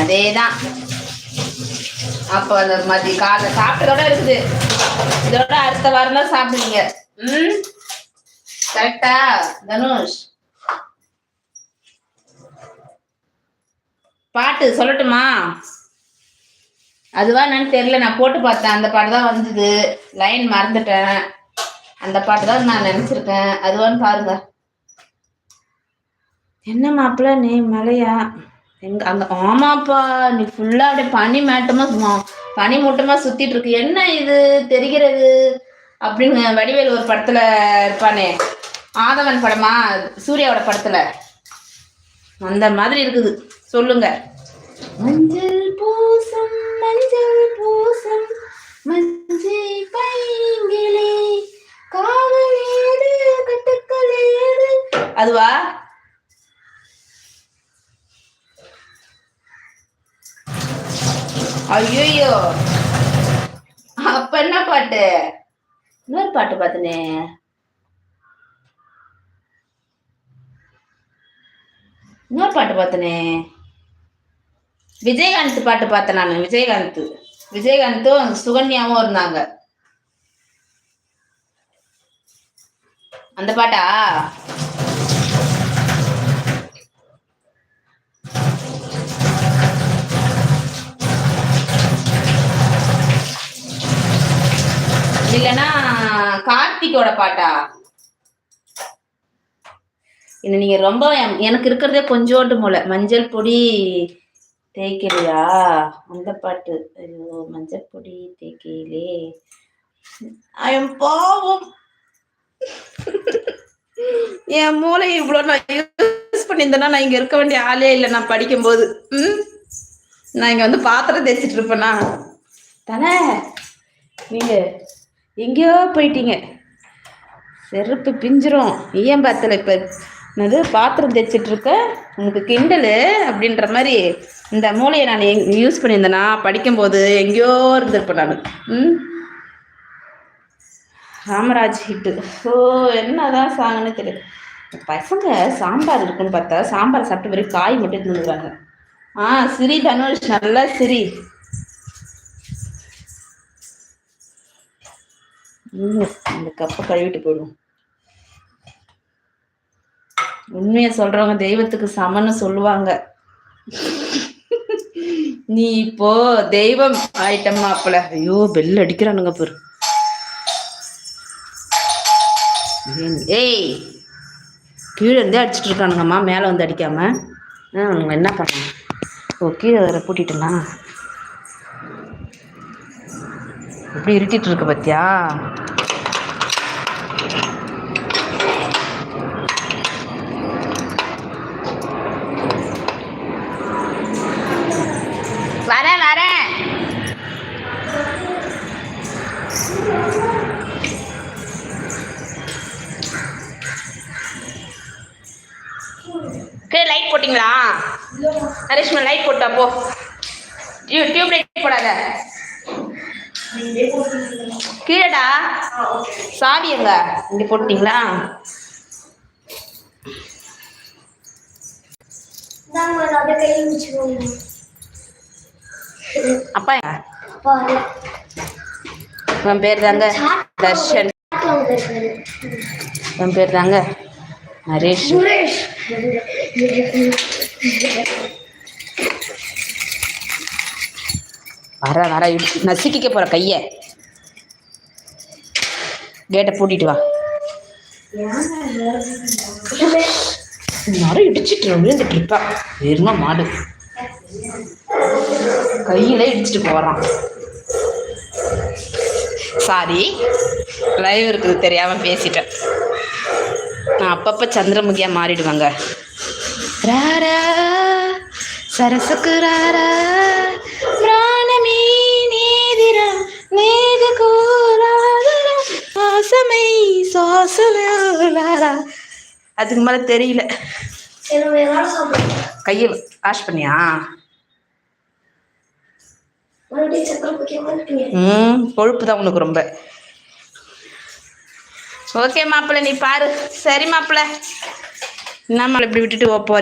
அதேதான். அப்போ அந்த மதிய காலை சாப்பிட்டதோட இருக்குது. இதோட அடுத்த வாரம் தான் சாப்பிடுவீங்க. ம்? கரெக்டா தனுஷ்? பாட்டு சொல்லட்டுமா? அதுவா என்னன்னு தெரியல. நான் போட்டு பார்த்தேன். அந்த பாட்டு தான் வந்தது. லைன் மறந்துட்டேன். அந்த பாட்டு தான் நான் நினச்சிருக்கேன். அதுவான்னு பாருங்க. என்ன மாப்பிள்ள? நீ மலையா? எங்க அங்க ஆமாப்பா நீ ஃபுல்லா அப்படியே பனி மேட்டமா சும்மா- பனி மூட்டமா சுத்திட்டு இருக்கு. என்ன இது? தெரிகிறது? அப்படின்னு வடிவேல் ஒரு படத்துல இருப்பானே. ஆதவன் படமா? சூர்யாவோட படத்துல. அந்த மாதிரி இருக்குது. சொல்லுங்க. மஞ்சள் பூசம் மஞ்சள் பூசம் மஞ்சள் பைங்கிலே காவல் ஏது கட்டுக்கள் ஏது? அதுவா? ஐயோ அப்ப என்ன பாட்டு? இன்னொரு பாட்டு பார்த்தனே இன்னொரு பாட்டு பார்த்தனே விஜயகாந்த் பாட்டு பார்த்தேன் நான் விஜயகாந்த். விஜயகாந்தும் சுகன்யாவும் இருந்தாங்க. அந்த பாட்டா? இல்லைன்னா கார்த்திகோட பாட்டா? இன்னும் நீங்க ரொம்ப எனக்கு இருக்கிறதே கொஞ்சோண்டு மூளை. மஞ்சள் பொடி தேய்க்கலையா? அந்த பாட்டு. ஐயோ மஞ்சள் பொடி தேய்க்கலே ஐயம் பாவம். என் மூளை இவ்வளோ நான் யூஸ் பண்ணியிருந்தேன்னா நான் இங்க இருக்க வேண்டிய ஆளே இல்லை நான் படிக்கும்போது. ம்? நான் இங்க வந்து பாத்திரம் தேய்ச்சிட்டு இருப்பேனா? தானே? நீங்க எங்கேயோ போயிட்டீங்க. செருப்பு பிஞ்சிரும். ஏன் பார்த்தல இப்போ? என்னது பாத்திரம் தைச்சிட்டு இருக்க உனக்கு கிண்டலு அப்படின்ற மாதிரி இந்த மூளையை நான் எங் யூஸ் பண்ணியிருந்தேனா. படிக்கும்போது எங்கேயோ இருந்திருப்பேன் நான். ம்? ராமராஜ் ஹிட்டு ஸோ என்னதான் சாங்கன்னு தெரியல. பசங்க சாம்பார் இருக்குன்னு பார்த்தா சாம்பார் சாப்பிட்டு வெறும் காய் மட்டும் எடுத்துருக்காங்க ஆ சிரி தனுஷ் நல்லா சிரி. ம், இந்த கப்பை கழுவிட்டு போயிடும் உண்மையை சொல்றவங்க தெய்வத்துக்கு சமன்னு சொல்லுவாங்க. நீ இப்போ தெய்வம் ஆயிட்டம்மா மாப்பிள. ஐயோ பெல் அடிக்கிறானுங்க பாரு. ஏய் கீழே இருந்தே அடிச்சிட்டு இருக்கானுங்கம்மா மேலே வந்து அடிக்காம. ஆ, அவங்க என்ன பண்ணணும்? ஓ கீழே வேற பூட்டிட்டேனா? எப்படி இருட்டிட்டு இருக்கு பத்தியா? வரேன் வரேன். லைட் போட்டிங்களா? ஹரிஷ்மா லைட் போட்டா போ. டியூப் லைட் போடாத. கீழடா. சாவி எங்க? இப்படி போட்டீங்களா அப்பா உன் பேர் தாங்க தர்ஷன். என் பேர் தாங்க நரேஷ். வர வர இடி- நசுக்கிக்க போற கைய. கேட்டை பூட்டிட்டு வா. மரம் இடிச்சிட்டு விழுந்துட்டு இருப்பா. வெறுமா மாடு. கையில இடிச்சிட்டு போறான். சாரி லைவ் இருக்குது தெரியாம பேசிட்டேன். நான் அப்பப்ப சந்திரமுகியா மாறிடுவாங்க. ராரா சரசுக்கு ராரா அதுக்கு மேல தெரியல. கைய வாஷ் பண்ணியா? ம் கொழுப்பு தான் உனக்கு ரொம்ப. ஓகே மாப்பிள்ள நீ பாரு. சரி மாப்பிள்ள என்ன மாப்பிள்ளை இப்படி விட்டுட்டு போறீங்க